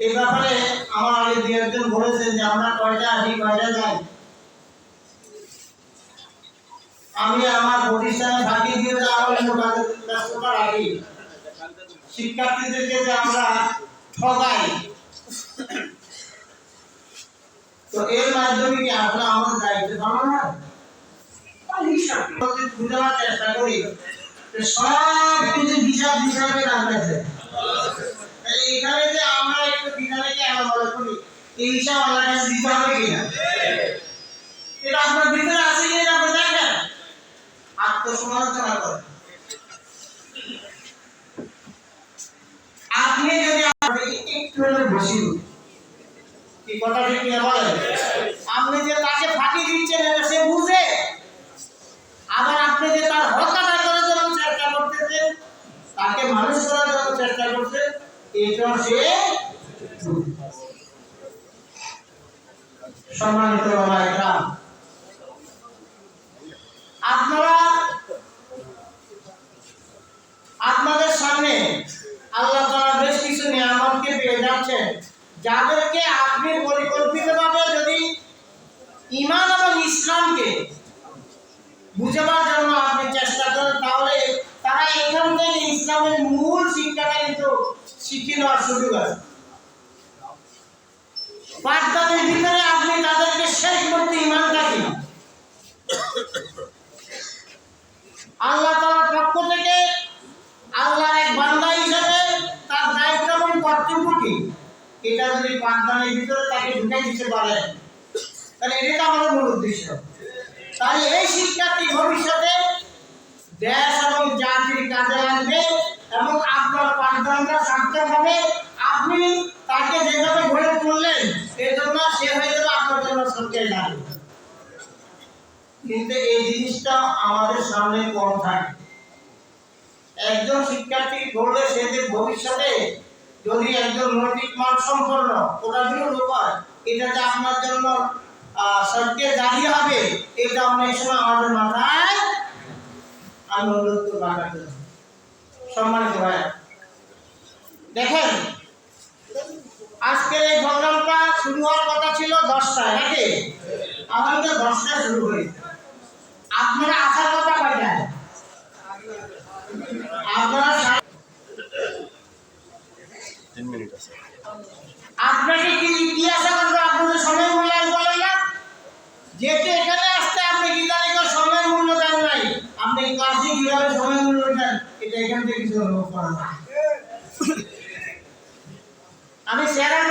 এই ব্যাপারে আমার আগে দু একজন বলেছেন যে আমরা কয়টা আসি কয়টা যাই আমি আমার প্রতিষ্ঠানে দিয়ে আমার অন্য শিক্ষার্থীদেরকে যে আমরা ঠগাই, তো এর মাধ্যমে কি আসলে আমাদের দায়িত্ব পালন চেষ্টা করি সব এখানে আমরা মনে করি এই হিসাব আল্লাহ কাছে দিতে হবে কিনা? এটা আপনার ভিতরে আছে কিনা আপনি দেখেন। আত্মসমালোচনা করেন। আপনি যদি একটু হলে বসি কথা ঠিক কিনা বলেন? আপনি যে তাকে ফাঁকি দিচ্ছেন এটা সে বুঝে। আবার আপনি যে তার আদায় করার জন্য চেষ্টা করতেছেন, তাকে মানুষ করার জন্য চেষ্টা করছেন এটা সে সম্মানিত আপনারা আপনাদের সামনে আল্লাহ তাআলা বেশ কিছু নিয়ামতকে পেয়ে যাচ্ছেন, যাদেরকে আপনি পরিকল্পিতভাবে যদি ইমান এবং ইসলামকে বুঝাবার জন্য আপনি চেষ্টা করেন, তাহলে তারা এখান থেকে ইসলামের মূল শিক্ষাটা কিন্তু শিখে নেওয়ার সুযোগ আছে। পাঠদানের ভিতরে আপনি তাদেরকে শেষ করতে ইমানটা কি আল্লাহ তাআলার পক্ষ থেকে আল্লাহর এক বান্দা হিসাবে তার দায়িত্ব এবং কর্তব্য কি এটা যদি পাঠদানের ভিতরে তাকে ঢুকে দিতে পারে, তাহলে এটা আমাদের মূল উদ্দেশ্য। তাই এই শিক্ষার্থী ভবিষ্যতে দেশ এবং জাতির কাজে লাগবে এবং আপনার পাঠদানটা সার্থক হবে। আপনি তাকে যেভাবে গড়ে তুললেন এই জন্য সে হয়ে যাবে আপনার জন্য সত্যের লাগবে কিন্তু এই জিনিসটা আমাদের সামনে কম থাকে। একজন শিক্ষার্থী গড়লে সে যে ভবিষ্যতে যদি একজন নৈতিক মান সম্পন্ন ওরাগুলো লোক হয়। এটা যে আপনার জন্য আহ, সত্যের দাঁড়িয়ে হবে এটা অনেক সময় আমাদের মাথায় আমি অনুরোধ করব সম্মানিত ভাই দেখেন আজকের এই প্রোগ্রামটা শুরু হওয়ার কথা ছিল দশটায় নাকি? আমাদের দশটায় শুরু হয়েছে আপনারা আসার কথা কয়টায় আপনারা সা- আপনাকে কি ইতিহাস আমাদের আপনাদের সময় মূল্যায়ন করলেন না। যেহেতু এখানে আসতে আপনি কি কেউ সময় মূল্য দেন নাই। আপনি কাজে কীভাবে সময় মূল্য দেন? এটা এখান থেকে কিছু অনুভব করা আমি আমি স্যারের